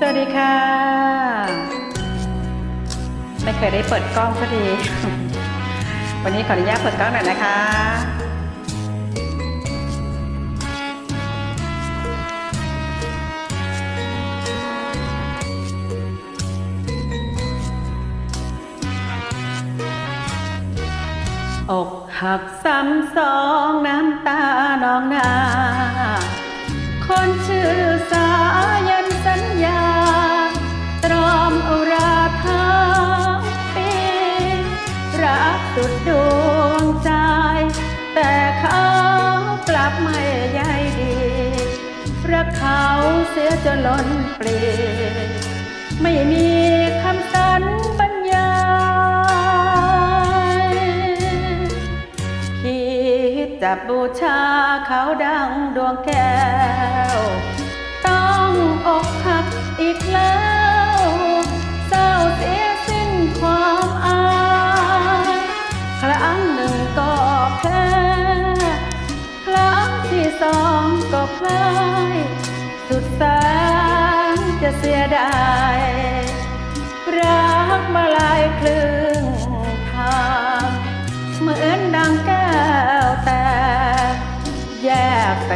สวัสดีค่ะ ไม่เคยได้เปิดกล้องสักทีวันนี้ขออนุญาตเปิดกล้องหน่อยนะคะ อกหักซ้ำสองน้ำต เขาเสียจนล้นปลไม่มีคำสันบรรยายคิดจะบูชาเขาดังดวงแก้ว ต้องอกหักอีกแล้ว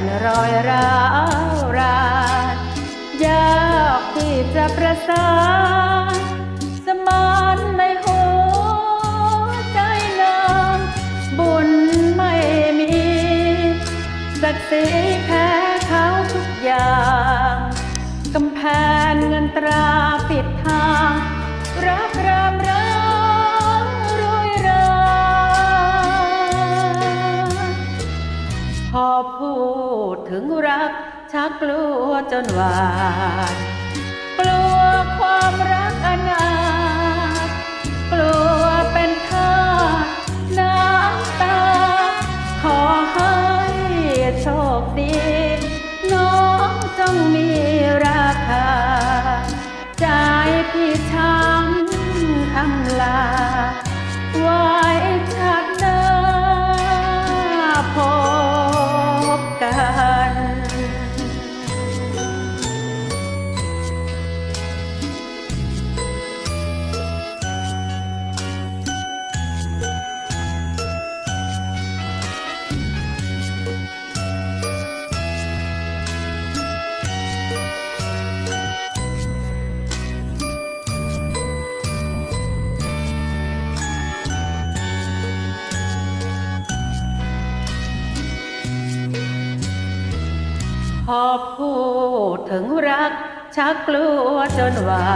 นรอยร้าวรานยากที่จะประสานสมานในหัวใจนางบุญไม่มีศักดิ์ศรีแพ้เขาทุกอย่าง กำแพงเงินตราปิดทาง พอพูดถึงรักชักกลัวจนหวาด พอพูดถึงรักชักกลัวจนหวา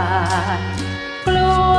ดกลัว